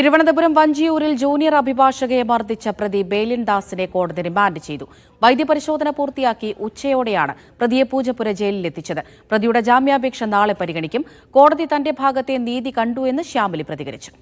Thiruvananthapuram വഞ്ചിയൂരിൽ junior അഭിഭാഷകയെ മർദ്ദിച്ച പ്രതി ബേലിൻ ദാസിനെ കോടതി റിമാൻഡ് ചെയ്തു. വൈദ്യപരിശോധന പൂർത്തിയാക്കി ഉച്ചയോടെയാണ് പ്രതിയെ പൂജപ്പുര ജയിലിലെത്തിച്ചത്. പ്രതിയുടെ ജാമ്യാപേക്ഷ നാളെ പരിഗണിക്കും. കോടതി തന്റെ ഭാഗത്തെ നീതി കണ്ടു എന്ന് ശ്യാമിലി പ്രതികരിച്ചു.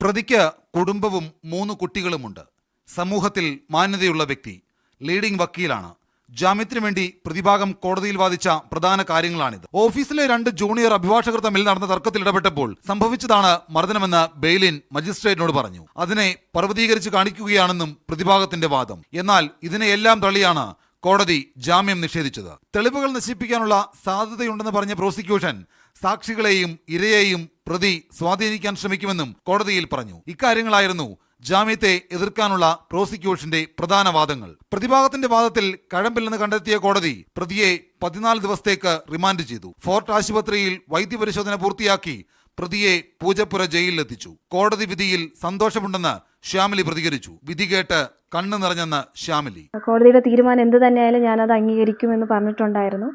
പ്രതിക്ക് കുടുംബവും മൂന്ന് കുട്ടികളുമുണ്ട്. സമൂഹത്തിൽ മാന്യതയുള്ള വ്യക്തി ലീഡിംഗ് വക്കീലാണ്. ജാമ്യത്തിനു വേണ്ടി പ്രതിഭാഗം കോടതിയിൽ വാദിച്ച പ്രധാന കാര്യങ്ങളാണിത്. ഓഫീസിലെ രണ്ട് ജൂനിയർ അഭിഭാഷകർ തമ്മിൽ നടന്ന തർക്കത്തിൽ ഇടപെട്ടപ്പോൾ സംഭവിച്ചതാണ് മർദ്ദനമെന്ന് ബെയിലിൻ മജിസ്ട്രേറ്റിനോട് പറഞ്ഞു. അതിനെ പർവതീകരിച്ച് കാണിക്കുകയാണെന്നും പ്രതിഭാഗത്തിന്റെ വാദം. എന്നാൽ ഇതിനെയെല്ലാം തള്ളിയാണ് കോടതി ജാമ്യം നിഷേധിച്ചത്. തെളിവുകൾ നശിപ്പിക്കാനുള്ള സാധ്യതയുണ്ടെന്ന് പറഞ്ഞ പ്രോസിക്യൂഷൻ സാക്ഷികളെയും ഇരയെയും പ്രതി സ്വാധീനിക്കാൻ ശ്രമിക്കുമെന്നും കോടതിയിൽ പറഞ്ഞു. ഇക്കാര്യങ്ങളായിരുന്നു ജാമ്യത്തെ എതിർക്കാനുള്ള പ്രോസിക്യൂഷന്റെ പ്രധാന വാദങ്ങൾ. പ്രതിഭാഗത്തിന്റെ വാദത്തിൽ കഴമ്പില്ലെന്ന് കണ്ടെത്തിയ കോടതി പ്രതിയെ പതിനാല് ദിവസത്തേക്ക് റിമാൻഡ് ചെയ്തു. ഫോർട്ട് ആശുപത്രിയിൽ വൈദ്യപരിശോധന പൂർത്തിയാക്കി പ്രതിയെ പൂജപ്പുര ജയിലിലെത്തിച്ചു. കോടതി വിധിയിൽ സന്തോഷമുണ്ടെന്ന് ശ്യാമിലി പ്രതികരിച്ചു. വിധി കേട്ട് കണ്ണു നിറഞ്ഞെന്ന് ശ്യാമിലി. കോടതിയുടെ തീരുമാനം എന്ത് തന്നെയായാലും ഞാനത് അംഗീകരിക്കുമെന്ന് പറഞ്ഞിട്ടുണ്ടായിരുന്നു.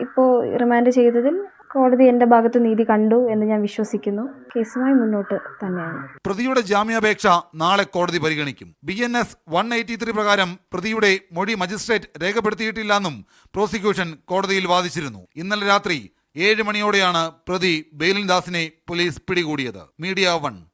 ഇപ്പോൾ റിമാൻഡ് ചെയ്തതിൽ കോടതി എന്റെ ഭാഗത്ത് നീതി കണ്ടു എന്ന് ഞാൻ വിശ്വസിക്കുന്നു. കേസുമായി മുന്നോട്ട് തന്നെയാണ്. പ്രതിയുടെ ജാമ്യാപേക്ഷ നാളെ കോടതി പരിഗണിക്കും. B N S one eighty three പ്രകാരം പ്രതിയുടെ മൊഴി മജിസ്ട്രേറ്റ് രേഖപ്പെടുത്തിയിട്ടില്ലെന്നും പ്രോസിക്യൂഷൻ കോടതിയിൽ വാദിച്ചിരുന്നു. ഇന്നലെ രാത്രി ഏഴ് മണിയോടെയാണ് പ്രതി ബെയിലിൻ ദാസിനെ പോലീസ് പിടികൂടിയത്. Media one.